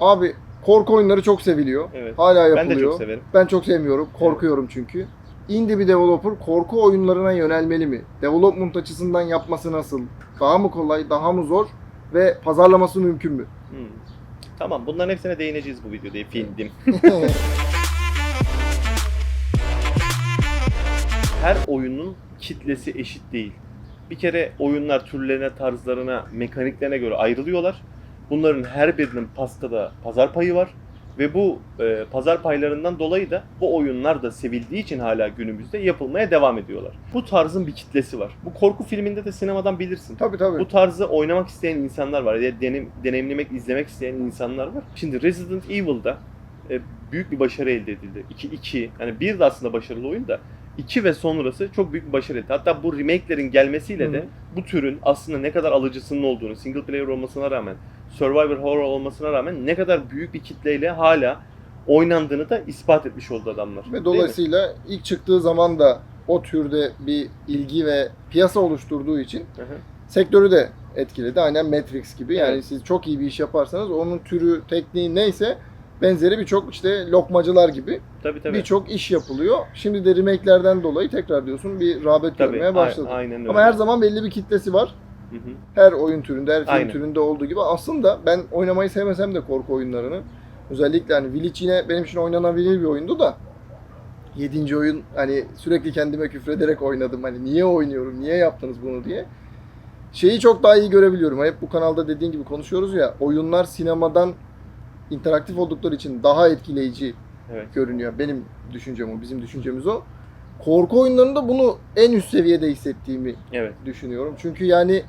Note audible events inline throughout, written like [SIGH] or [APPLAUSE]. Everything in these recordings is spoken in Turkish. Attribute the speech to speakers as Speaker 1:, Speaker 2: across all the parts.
Speaker 1: Abi korku oyunları çok seviliyor.
Speaker 2: Evet.
Speaker 1: Hala
Speaker 2: Ben
Speaker 1: yapılıyor.
Speaker 2: de çok severim.
Speaker 1: Ben çok sevmiyorum. Korkuyorum çünkü. Indie bir developer korku oyunlarına yönelmeli mi? Development açısından yapması nasıl? Daha mı kolay, daha mı zor? Ve pazarlaması mümkün mü?
Speaker 2: Hmm. Tamam bunların hepsine değineceğiz bu videoda. [LAUGHS] Film. [LAUGHS] Her oyunun kitlesi eşit değil. Bir kere oyunlar türlerine, tarzlarına, mekaniklerine göre ayrılıyorlar. Bunların her birinin pastada pazar payı var. Ve bu e, pazar paylarından dolayı da bu oyunlar da sevildiği için hala günümüzde yapılmaya devam ediyorlar. Bu tarzın bir kitlesi var. Bu korku filminde de sinemadan bilirsin.
Speaker 1: tabii tabii.
Speaker 2: Bu tarzı oynamak isteyen insanlar var. Ya denem, deneyimlemek, izlemek isteyen insanlar var. Şimdi Resident Evil'da e, büyük bir başarı elde edildi. 2 2 yani bir de aslında başarılı oyun da 2 ve sonrası çok büyük bir başarı elde. Hatta bu remake'lerin gelmesiyle
Speaker 1: Hı
Speaker 2: de bu türün aslında ne kadar alıcısının olduğunu, single player olmasına rağmen, survivor horror olmasına rağmen ne kadar büyük bir kitleyle hala oynandığını da ispat etmiş oldu adamlar.
Speaker 1: Ve dolayısıyla ilk çıktığı zaman da o türde bir ilgi ve piyasa oluşturduğu için
Speaker 2: Hı hı.
Speaker 1: sektörü de etkiledi. Aynen Matrix gibi. Yani
Speaker 2: Evet.
Speaker 1: siz çok iyi bir iş yaparsanız onun türü, tekniği neyse benzeri birçok işte lokmacılar gibi
Speaker 2: Tabii tabii.
Speaker 1: birçok iş yapılıyor. Şimdi de remake'lerden dolayı tekrar diyorsun bir rağbet
Speaker 2: Tabii,
Speaker 1: görmeye başladı.
Speaker 2: aynen öyle.
Speaker 1: Ama her zaman belli bir kitlesi var.
Speaker 2: Hı hı.
Speaker 1: Her oyun türünde, her film
Speaker 2: Aynen.
Speaker 1: türünde olduğu gibi. Aslında ben oynamayı sevmesem de korku oyunlarını. Özellikle hani Village yine benim için oynanabilir bir oyundu da. Yedinci oyun hani sürekli kendime küfrederek oynadım. Hani niye oynuyorum, niye yaptınız bunu diye. Şeyi çok daha iyi görebiliyorum. Hep bu kanalda dediğin gibi konuşuyoruz ya. Oyunlar sinemadan interaktif oldukları için daha etkileyici
Speaker 2: Evet.
Speaker 1: görünüyor. Benim düşüncem o, bizim düşüncemiz o. Korku oyunlarında bunu en üst seviyede hissettiğimi
Speaker 2: Evet.
Speaker 1: düşünüyorum. Çünkü yani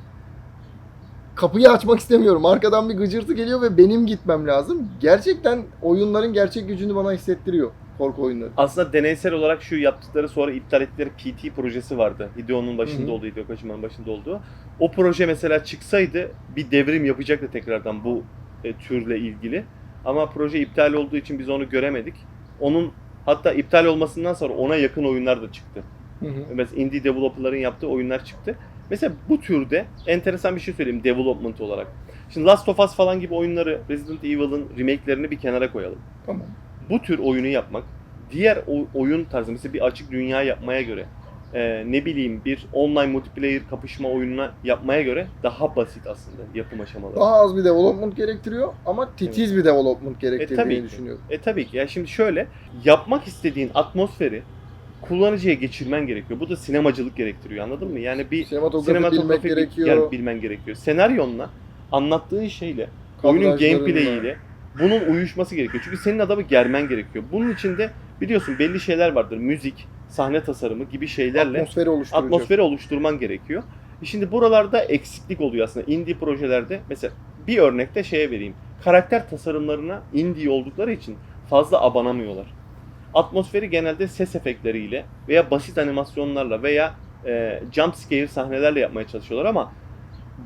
Speaker 1: kapıyı açmak istemiyorum. Arkadan bir gıcırtı geliyor ve benim gitmem lazım. Gerçekten oyunların gerçek gücünü bana hissettiriyor korku oyunları.
Speaker 2: Aslında deneysel olarak şu yaptıkları sonra iptal ettikleri PT projesi vardı. Hideo'nun başında
Speaker 1: Hı hı.
Speaker 2: olduğu, Hideo Kojima'nın başında olduğu. O proje mesela çıksaydı bir devrim yapacaktı tekrardan bu e, türle ilgili. Ama proje iptal olduğu için biz onu göremedik. Onun hatta iptal olmasından sonra ona yakın oyunlar da çıktı. Mesela indie developerların yaptığı oyunlar çıktı. Mesela bu türde enteresan bir şey söyleyeyim development olarak. Şimdi Last of Us falan gibi oyunları Resident Evil'ın remake'lerini bir kenara koyalım
Speaker 1: Tamam.
Speaker 2: bu tür oyunu yapmak diğer oyun tarzı mesela bir açık dünya yapmaya göre e, ne bileyim bir online multiplayer kapışma oyununa yapmaya göre daha basit aslında yapım aşamaları.
Speaker 1: Daha az bir development gerektiriyor ama titiz bir development
Speaker 2: E,
Speaker 1: gerektirdiğini
Speaker 2: tabii ki.
Speaker 1: düşünüyorum.
Speaker 2: E tabii ki. Ya şimdi şöyle yapmak istediğin atmosferi kullanıcıya geçirmen gerekiyor. Bu da sinemacılık gerektiriyor anladın mı? Yani bir
Speaker 1: Sinematografi, bilmek
Speaker 2: sinematografi bir-
Speaker 1: gerekiyor.
Speaker 2: yani bilmen gerekiyor. Senaryonla anlattığın şeyle oyunun
Speaker 1: kadrajlarıyla.
Speaker 2: gameplay bunun uyuşması gerekiyor. Çünkü senin adamı germen gerekiyor. Bunun için de biliyorsun belli şeyler vardır. Müzik, sahne tasarımı gibi şeylerle
Speaker 1: atmosferi
Speaker 2: atmosferi oluşturman gerekiyor. E Şimdi buralarda eksiklik oluyor aslında. Indie projelerde mesela bir örnekte şeye vereyim. Karakter tasarımlarına indie oldukları için fazla abanamıyorlar. Atmosferi genelde ses efektleriyle veya basit animasyonlarla veya e, jump scare sahnelerle yapmaya çalışıyorlar ama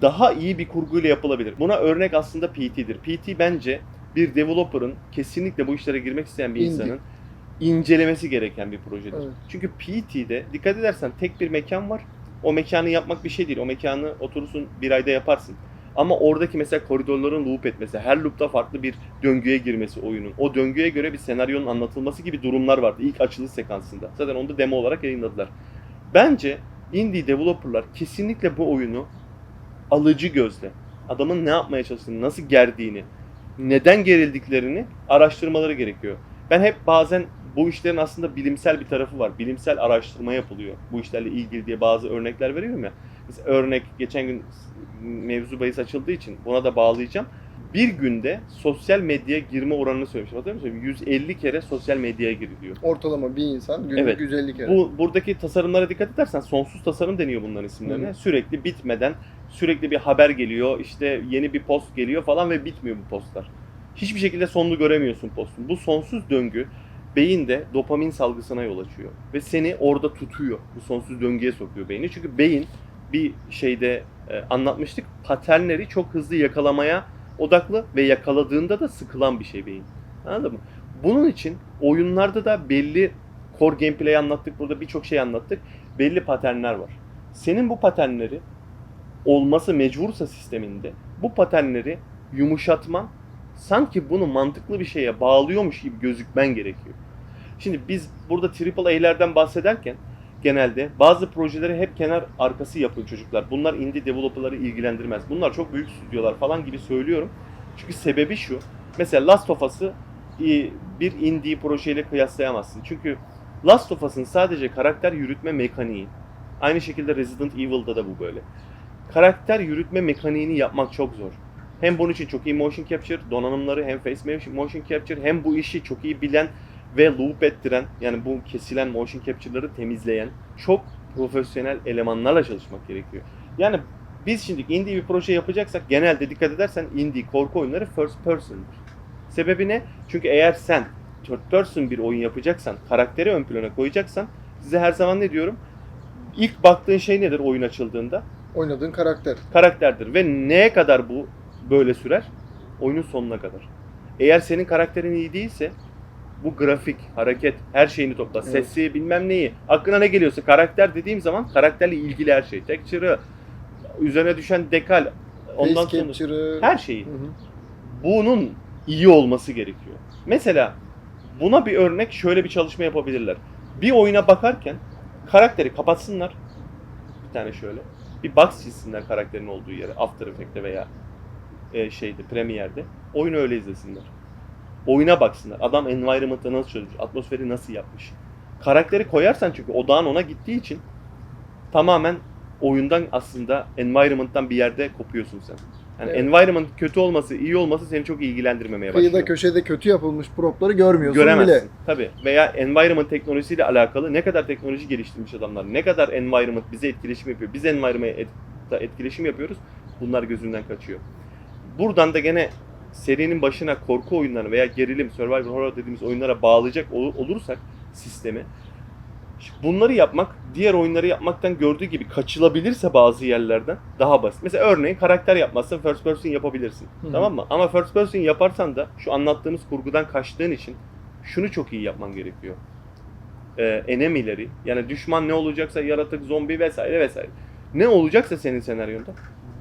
Speaker 2: daha iyi bir kurguyla yapılabilir. Buna örnek aslında PT'dir. PT bence bir developer'ın kesinlikle bu işlere girmek isteyen bir insanın incelemesi gereken bir projedir.
Speaker 1: Evet.
Speaker 2: Çünkü PT'de dikkat edersen tek bir mekan var. O mekanı yapmak bir şey değil. O mekanı oturursun bir ayda yaparsın. Ama oradaki mesela koridorların loop etmesi, her loop'ta farklı bir döngüye girmesi oyunun. O döngüye göre bir senaryonun anlatılması gibi durumlar vardı ilk açılış sekansında. Zaten onu da demo olarak yayınladılar. Bence indie developerlar kesinlikle bu oyunu alıcı gözle, adamın ne yapmaya çalıştığını, nasıl gerdiğini, neden gerildiklerini araştırmaları gerekiyor. Ben hep bazen bu işlerin aslında bilimsel bir tarafı var. Bilimsel araştırma yapılıyor bu işlerle ilgili diye bazı örnekler veriyorum ya. Mesela örnek geçen gün mevzu bahis açıldığı için buna da bağlayacağım. Bir günde sosyal medyaya girme oranını söylemiştim. Hatırlıyor musun? 150 kere sosyal medyaya giriliyor.
Speaker 1: Ortalama bir insan günlük
Speaker 2: Evet.
Speaker 1: 150 kere.
Speaker 2: Bu buradaki tasarımlara dikkat edersen sonsuz tasarım deniyor bunların isimlerine.
Speaker 1: Hı.
Speaker 2: Sürekli bitmeden sürekli bir haber geliyor, işte yeni bir post geliyor falan ve bitmiyor bu postlar. Hiçbir şekilde sonunu göremiyorsun postun. Bu sonsuz döngü beyinde dopamin salgısına yol açıyor ve seni orada tutuyor. Bu sonsuz döngüye sokuyor beyni. Çünkü beyin bir şeyde e, anlatmıştık. Paternleri çok hızlı yakalamaya odaklı ve yakaladığında da sıkılan bir şey beyin. Anladın mı? Bunun için oyunlarda da belli core gameplay anlattık. Burada birçok şey anlattık. Belli paternler var. Senin bu paternleri olması mecbursa sisteminde bu paternleri yumuşatman sanki bunu mantıklı bir şeye bağlıyormuş gibi gözükmen gerekiyor. Şimdi biz burada AAA'lerden bahsederken genelde bazı projeleri hep kenar arkası yapın çocuklar. Bunlar indie developerları ilgilendirmez. Bunlar çok büyük stüdyolar falan gibi söylüyorum. Çünkü sebebi şu. Mesela Last of Us'ı bir indie projeyle kıyaslayamazsın. Çünkü Last of Us'ın sadece karakter yürütme mekaniği. Aynı şekilde Resident Evil'da da bu böyle. Karakter yürütme mekaniğini yapmak çok zor. Hem bunun için çok iyi motion capture donanımları hem face motion capture hem bu işi çok iyi bilen ve loop ettiren yani bu kesilen motion capture'ları temizleyen çok profesyonel elemanlarla çalışmak gerekiyor. Yani biz şimdi indie bir proje yapacaksak genelde dikkat edersen indie korku oyunları first person'dır. Sebebi ne? Çünkü eğer sen third person bir oyun yapacaksan, karakteri ön plana koyacaksan size her zaman ne diyorum? İlk baktığın şey nedir oyun açıldığında?
Speaker 1: Oynadığın karakter.
Speaker 2: karakterdir ve neye kadar bu böyle sürer? Oyunun sonuna kadar. Eğer senin karakterin iyi değilse bu grafik, hareket, her şeyini topla.
Speaker 1: Evet.
Speaker 2: Sesi, bilmem neyi. Aklına ne geliyorsa karakter dediğim zaman karakterle ilgili her şey. Texture'ı, üzerine düşen dekal, ondan
Speaker 1: Face
Speaker 2: sonra her şeyi.
Speaker 1: Hı hı.
Speaker 2: Bunun iyi olması gerekiyor. Mesela buna bir örnek şöyle bir çalışma yapabilirler. Bir oyuna bakarken karakteri kapatsınlar. Bir tane şöyle. Bir box çizsinler karakterin olduğu yere. After Effects'te veya e, şeyde, Premiere'de. Oyunu öyle izlesinler. Oyuna baksınlar. Adam environment'ı nasıl çözmüş, atmosferi nasıl yapmış. Karakteri koyarsan çünkü odağın ona gittiği için tamamen oyundan aslında environment'tan bir yerde kopuyorsun sen. Yani
Speaker 1: Evet.
Speaker 2: environment kötü olması, iyi olması seni çok ilgilendirmemeye başlıyor.
Speaker 1: Kıyıda köşede kötü yapılmış propları görmüyorsun
Speaker 2: Göremezsin.
Speaker 1: bile.
Speaker 2: Tabii. Veya environment teknolojisiyle alakalı ne kadar teknoloji geliştirmiş adamlar, ne kadar environment bize etkileşim yapıyor, biz environment'a et- etkileşim yapıyoruz, bunlar gözünden kaçıyor. Buradan da gene serinin başına korku oyunları veya gerilim, survival horror dediğimiz oyunlara bağlayacak ol- olursak sistemi, bunları yapmak diğer oyunları yapmaktan gördüğü gibi kaçılabilirse bazı yerlerden daha basit. Mesela örneğin karakter yapmazsan first person yapabilirsin.
Speaker 1: Hı hı.
Speaker 2: Tamam mı? Ama first person yaparsan da şu anlattığımız kurgudan kaçtığın için şunu çok iyi yapman gerekiyor. Ee, enemileri yani düşman ne olacaksa yaratık, zombi vesaire vesaire. Ne olacaksa senin senaryonda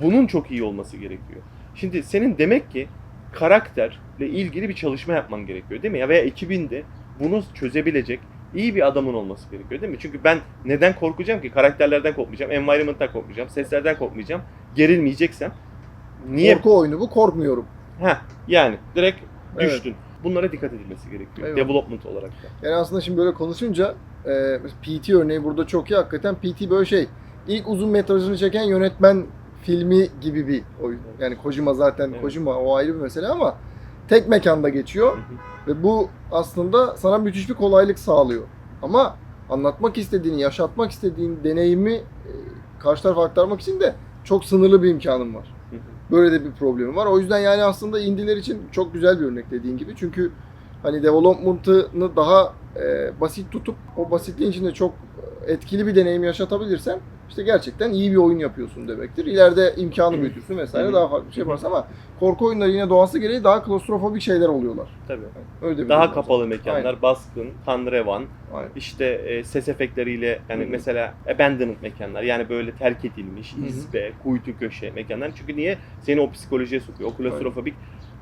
Speaker 2: bunun çok iyi olması gerekiyor. Şimdi senin demek ki karakterle ilgili bir çalışma yapman gerekiyor değil mi? Ya veya ekibinde bunu çözebilecek iyi bir adamın olması gerekiyor değil mi? Çünkü ben neden korkacağım ki? Karakterlerden korkmayacağım, environment'tan korkmayacağım, seslerden korkmayacağım. Gerilmeyeceksem niye?
Speaker 1: Korku oyunu bu korkmuyorum.
Speaker 2: Ha yani direkt
Speaker 1: Evet.
Speaker 2: düştün. Bunlara dikkat edilmesi gerekiyor.
Speaker 1: Evet.
Speaker 2: Development olarak da.
Speaker 1: Yani aslında şimdi böyle konuşunca e, PT örneği burada çok iyi. Hakikaten PT böyle şey. İlk uzun metrajını çeken yönetmen filmi gibi bir oyun. Yani Kojima zaten
Speaker 2: Evet.
Speaker 1: Kojima o ayrı bir mesele ama tek mekanda geçiyor.
Speaker 2: Hı hı.
Speaker 1: Ve bu aslında sana müthiş bir kolaylık sağlıyor. Ama anlatmak istediğini, yaşatmak istediğin deneyimi e, karşı tarafa aktarmak için de çok sınırlı bir imkanın var.
Speaker 2: Hı hı.
Speaker 1: Böyle de bir problemi var. O yüzden yani aslında indiler için çok güzel bir örnek dediğin gibi. Çünkü hani development'ını daha e, basit tutup o basitliğin içinde çok etkili bir deneyim yaşatabilirsen işte gerçekten iyi bir oyun yapıyorsun demektir. İleride imkanı büyütürsün vesaire daha farklı bir şey yaparsın ama korku oyunları yine doğası gereği daha klostrofobik şeyler oluyorlar.
Speaker 2: Tabii.
Speaker 1: Öyle de bir
Speaker 2: Daha kapalı mekanlar, baskın, kan revan,
Speaker 1: Aynen.
Speaker 2: işte e, ses efektleriyle yani
Speaker 1: Hı hı.
Speaker 2: mesela abandoned mekanlar yani böyle terk edilmiş, izbe, kuytu köşe mekanlar. Çünkü niye? Seni o psikolojiye sokuyor. O klostrofobik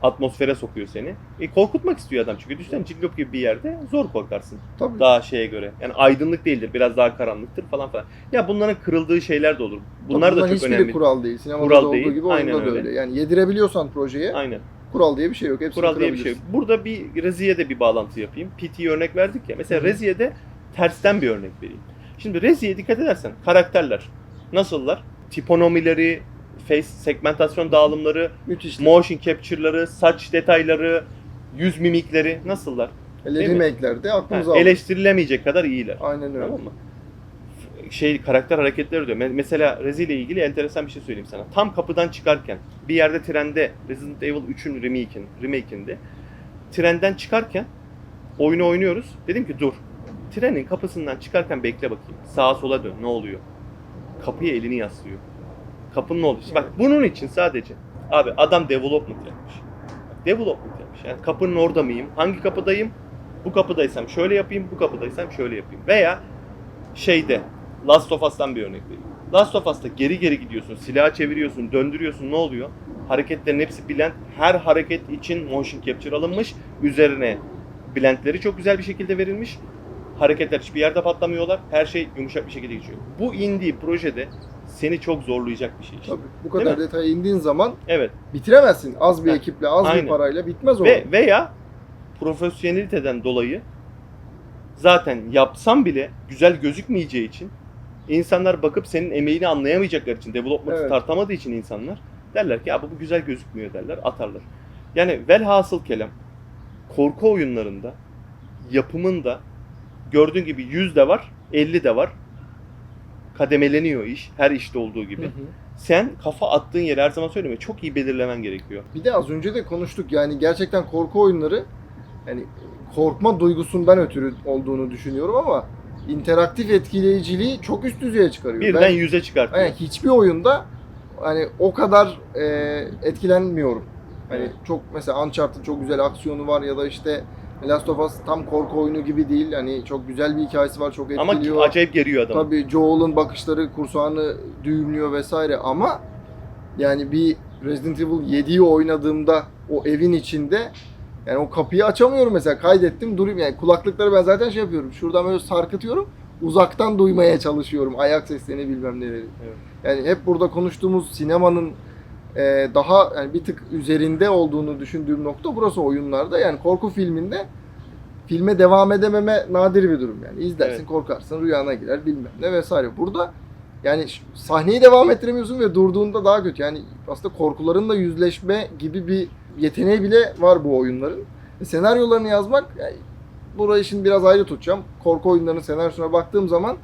Speaker 2: atmosfere sokuyor seni. E, korkutmak istiyor adam çünkü düşünsene cillop gibi bir yerde zor korkarsın.
Speaker 1: Tabii.
Speaker 2: Daha şeye göre. Yani aydınlık değildir, biraz daha karanlıktır falan falan. Ya bunların kırıldığı şeyler de olur. Bunlar
Speaker 1: Tabii
Speaker 2: da çok önemli.
Speaker 1: kural değil. Sinemada
Speaker 2: Kural
Speaker 1: da olduğu
Speaker 2: değil,
Speaker 1: gibi
Speaker 2: aynen
Speaker 1: oyunda da
Speaker 2: öyle.
Speaker 1: öyle. Yani yedirebiliyorsan projeye
Speaker 2: Aynen.
Speaker 1: kural diye bir şey yok. Hepsini
Speaker 2: Kural diye bir şey yok. Burada bir Reziye'de bir bağlantı yapayım. PT örnek verdik ya. Mesela
Speaker 1: Hı.
Speaker 2: Reziye'de tersten bir örnek vereyim. Şimdi Reziye'ye dikkat edersen karakterler nasıllar? Tiponomileri, face segmentasyon dağılımları,
Speaker 1: Müthiş.
Speaker 2: motion capture'ları, saç detayları, yüz mimikleri nasıllar?
Speaker 1: Hele remake'lerde
Speaker 2: Ha,
Speaker 1: aklımıza aldık.
Speaker 2: eleştirilemeyecek kadar iyiler.
Speaker 1: Aynen öyle.
Speaker 2: Tamam mı? Şey karakter hareketleri diyor. Me- Mesela Rezi ile ilgili enteresan bir şey söyleyeyim sana. Tam kapıdan çıkarken bir yerde trende Resident Evil 3'ün remake'in, remake'inde trenden çıkarken oyunu oynuyoruz. Dedim ki dur. Trenin kapısından çıkarken bekle bakayım. Sağa sola dön. Ne oluyor? Kapıya elini yaslıyor. Kapının ne oluyor? Bak bunun için sadece abi adam development yapmış. Development yapmış. Yani kapının orada mıyım? Hangi kapıdayım? Bu kapıdaysam şöyle yapayım, bu kapıdaysam şöyle yapayım. Veya şeyde Last of Us'tan bir örnek vereyim. Last of Us'ta geri geri gidiyorsun, silahı çeviriyorsun, döndürüyorsun ne oluyor? Hareketlerin hepsi blend. Her hareket için motion capture alınmış. Üzerine blendleri çok güzel bir şekilde verilmiş. Hareketler hiçbir yerde patlamıyorlar. Her şey yumuşak bir şekilde geçiyor. Bu indiği projede seni çok zorlayacak bir şey. işte.
Speaker 1: Tabii bu
Speaker 2: Değil
Speaker 1: kadar
Speaker 2: mi?
Speaker 1: detaya indiğin zaman
Speaker 2: Evet.
Speaker 1: bitiremezsin. Az bir ekiple, az
Speaker 2: aynen.
Speaker 1: bir parayla bitmez o.
Speaker 2: Ve veya profesyoneliteden dolayı zaten yapsam bile güzel gözükmeyeceği için insanlar bakıp senin emeğini anlayamayacakları için, development'ı
Speaker 1: Evet.
Speaker 2: tartamadığı için insanlar derler ki bu güzel gözükmüyor derler, atarlar. Yani velhasıl kelam korku oyunlarında yapımında gördüğün gibi 100 de var, 50 de var. Kademeleniyor iş, her işte olduğu gibi.
Speaker 1: Hı hı.
Speaker 2: Sen kafa attığın yeri her zaman söyleme çok iyi belirlemen gerekiyor.
Speaker 1: Bir de az önce de konuştuk yani gerçekten korku oyunları yani korkma duygusundan ötürü olduğunu düşünüyorum ama interaktif etkileyiciliği çok üst düzeye çıkarıyor.
Speaker 2: Birden
Speaker 1: Ben-
Speaker 2: yüze çıkartıyor.
Speaker 1: Yani hiçbir oyunda hani o kadar e, etkilenmiyorum. Hani
Speaker 2: Evet.
Speaker 1: çok mesela Uncharted çok güzel aksiyonu var ya da işte Last of Us tam korku oyunu gibi değil. Hani çok güzel bir hikayesi var, çok
Speaker 2: Ama
Speaker 1: etkiliyor.
Speaker 2: acayip geriyor adamı.
Speaker 1: Tabii Joel'ın bakışları kursağını düğümlüyor vesaire ama yani bir Resident Evil 7'yi oynadığımda o evin içinde yani o kapıyı açamıyorum mesela kaydettim durayım yani kulaklıkları ben zaten şey yapıyorum şuradan böyle sarkıtıyorum uzaktan duymaya çalışıyorum ayak seslerini bilmem neleri.
Speaker 2: Evet.
Speaker 1: Yani hep burada konuştuğumuz sinemanın e, daha yani bir tık üzerinde olduğunu düşündüğüm nokta burası oyunlarda. Yani korku filminde filme devam edememe nadir bir durum yani. İzlersin
Speaker 2: Evet.
Speaker 1: korkarsın rüyana girer bilmem ne vesaire. Burada yani sahneyi devam ettiremiyorsun ve durduğunda daha kötü. Yani aslında korkularınla yüzleşme gibi bir yeteneği bile var bu oyunların. E, senaryolarını yazmak yani burayı şimdi biraz ayrı tutacağım. Korku oyunlarının senaryosuna baktığım zaman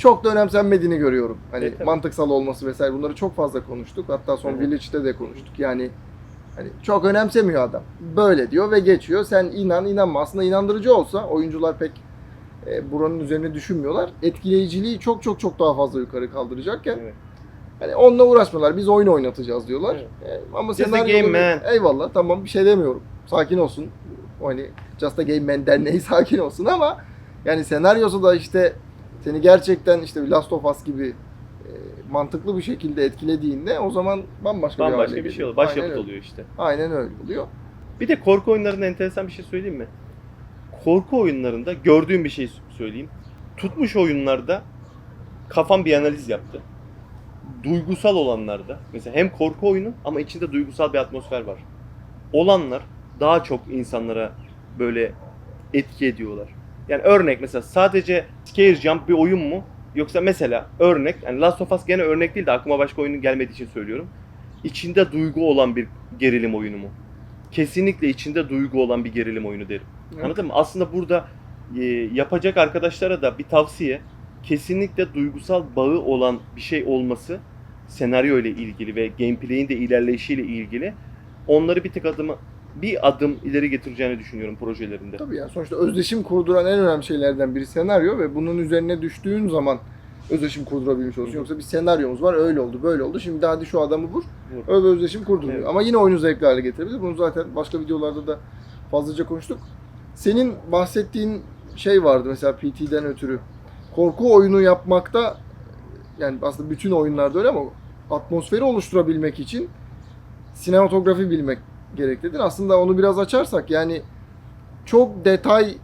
Speaker 1: çok da önemsenmediğini görüyorum. Hani
Speaker 2: Evet,
Speaker 1: mantıksal olması vesaire bunları çok fazla konuştuk. Hatta son
Speaker 2: hı.
Speaker 1: Village'de de konuştuk. Yani hani çok önemsemiyor adam. Böyle diyor ve geçiyor. Sen inan inanma. Aslında inandırıcı olsa oyuncular pek e, buranın üzerine düşünmüyorlar. Etkileyiciliği çok çok çok daha fazla yukarı kaldıracakken
Speaker 2: Evet.
Speaker 1: hani onunla uğraşmıyorlar. Biz oyun oynatacağız diyorlar.
Speaker 2: Evet.
Speaker 1: E, ama
Speaker 2: Just a game man.
Speaker 1: eyvallah tamam bir şey demiyorum. Sakin olsun. Hani Just a Game Man derneği [LAUGHS] sakin olsun ama yani senaryosu da işte seni gerçekten işte Last of Us gibi e, mantıklı bir şekilde etkilediğinde o zaman bambaşka, bir
Speaker 2: Bambaşka
Speaker 1: hale
Speaker 2: bir şey oluyor. Başyapıt oluyor işte.
Speaker 1: Aynen öyle oluyor.
Speaker 2: Bir de korku oyunlarında enteresan bir şey söyleyeyim mi? Korku oyunlarında gördüğüm bir şey söyleyeyim. Tutmuş oyunlarda kafam bir analiz yaptı. Duygusal olanlarda mesela hem korku oyunu ama içinde duygusal bir atmosfer var. Olanlar daha çok insanlara böyle etki ediyorlar. Yani örnek mesela sadece scare jump bir oyun mu? Yoksa mesela örnek, yani Last of Us gene örnek değil de aklıma başka oyunun gelmediği için söylüyorum. İçinde duygu olan bir gerilim oyunu mu? Kesinlikle içinde duygu olan bir gerilim oyunu derim.
Speaker 1: Evet.
Speaker 2: Anladın mı? Aslında burada e, yapacak arkadaşlara da bir tavsiye. Kesinlikle duygusal bağı olan bir şey olması senaryo ile ilgili ve gameplay'in de ilerleyişiyle ilgili onları bir tık adımı bir adım ileri getireceğini düşünüyorum projelerinde.
Speaker 1: Tabii yani sonuçta özdeşim kurduran en önemli şeylerden biri senaryo ve bunun üzerine düştüğün zaman özdeşim kurdurabilmiş.
Speaker 2: Hı hı.
Speaker 1: Yoksa bir senaryomuz var öyle oldu böyle oldu. Şimdi hadi şu adamı vur.
Speaker 2: Vur.
Speaker 1: Öyle özdeşim kurdurmuyor.
Speaker 2: Evet.
Speaker 1: Ama yine oyunu zevkli hale getirebilir. Bunu zaten başka videolarda da fazlaca konuştuk. Senin bahsettiğin şey vardı mesela PT'den ötürü. Korku oyunu yapmakta yani aslında bütün oyunlarda öyle ama atmosferi oluşturabilmek için sinematografi bilmek gereklidir. Aslında onu biraz açarsak yani çok detay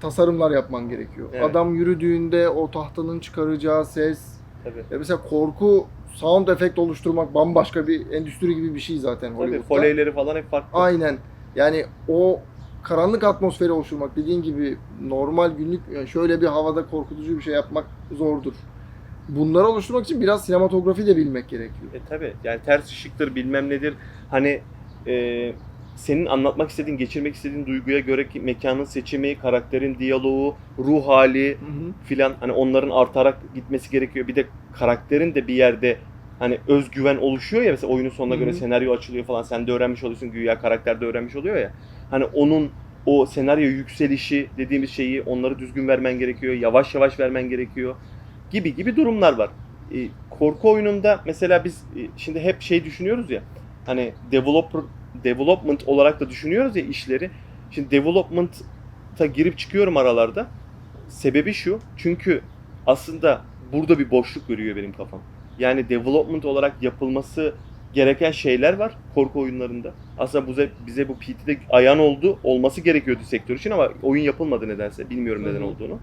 Speaker 1: tasarımlar yapman gerekiyor.
Speaker 2: Evet.
Speaker 1: Adam yürüdüğünde o tahtanın çıkaracağı ses,
Speaker 2: Tabii.
Speaker 1: ya mesela korku sound efekt oluşturmak bambaşka bir endüstri gibi bir şey zaten
Speaker 2: Tabii
Speaker 1: Hollywood'da.
Speaker 2: foleyleri falan hep farklı.
Speaker 1: Aynen. Yani o karanlık atmosferi oluşturmak dediğin gibi normal günlük yani şöyle bir havada korkutucu bir şey yapmak zordur. Bunları oluşturmak için biraz sinematografi de bilmek gerekiyor.
Speaker 2: E tabi yani ters ışıktır bilmem nedir. Hani e, senin anlatmak istediğin, geçirmek istediğin duyguya göre ki mekanın seçimi, karakterin diyaloğu, ruh hali filan hani onların artarak gitmesi gerekiyor. Bir de karakterin de bir yerde hani özgüven oluşuyor ya mesela oyunun sonuna göre
Speaker 1: hı.
Speaker 2: senaryo açılıyor falan sen de öğrenmiş oluyorsun güya karakter de öğrenmiş oluyor ya. Hani onun o senaryo yükselişi dediğimiz şeyi onları düzgün vermen gerekiyor. Yavaş yavaş vermen gerekiyor. Gibi gibi durumlar var. E, korku oyununda mesela biz e, şimdi hep şey düşünüyoruz ya. Hani developer development olarak da düşünüyoruz ya işleri. Şimdi development'a girip çıkıyorum aralarda. Sebebi şu. Çünkü aslında burada bir boşluk görüyor benim kafam. Yani development olarak yapılması gereken şeyler var korku oyunlarında. Aslında bize, bize bu PT'de ayan oldu, olması gerekiyordu sektör için ama oyun yapılmadı nedense. Bilmiyorum neden olduğunu.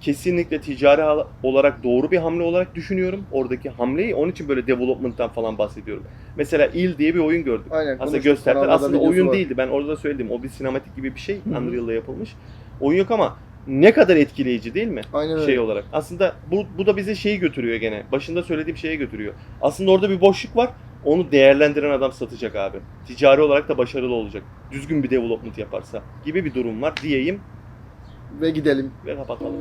Speaker 2: Kesinlikle ticari olarak doğru bir hamle olarak düşünüyorum oradaki hamleyi. Onun için böyle development'tan falan bahsediyorum. Mesela Il diye bir oyun gördüm.
Speaker 1: Aynen.
Speaker 2: Aslında gösterdiler. Aslında oyun
Speaker 1: var.
Speaker 2: değildi. Ben orada da söyledim. O bir sinematik gibi bir şey. Unreal'la yapılmış. Oyun yok ama ne kadar etkileyici değil mi?
Speaker 1: Aynen öyle.
Speaker 2: Şey olarak. Aslında bu, bu da bize şeyi götürüyor gene. Başında söylediğim şeye götürüyor. Aslında orada bir boşluk var. Onu değerlendiren adam satacak abi. Ticari olarak da başarılı olacak. Düzgün bir development yaparsa gibi bir durum var diyeyim
Speaker 1: Ve gidelim.
Speaker 2: ve kapatalım.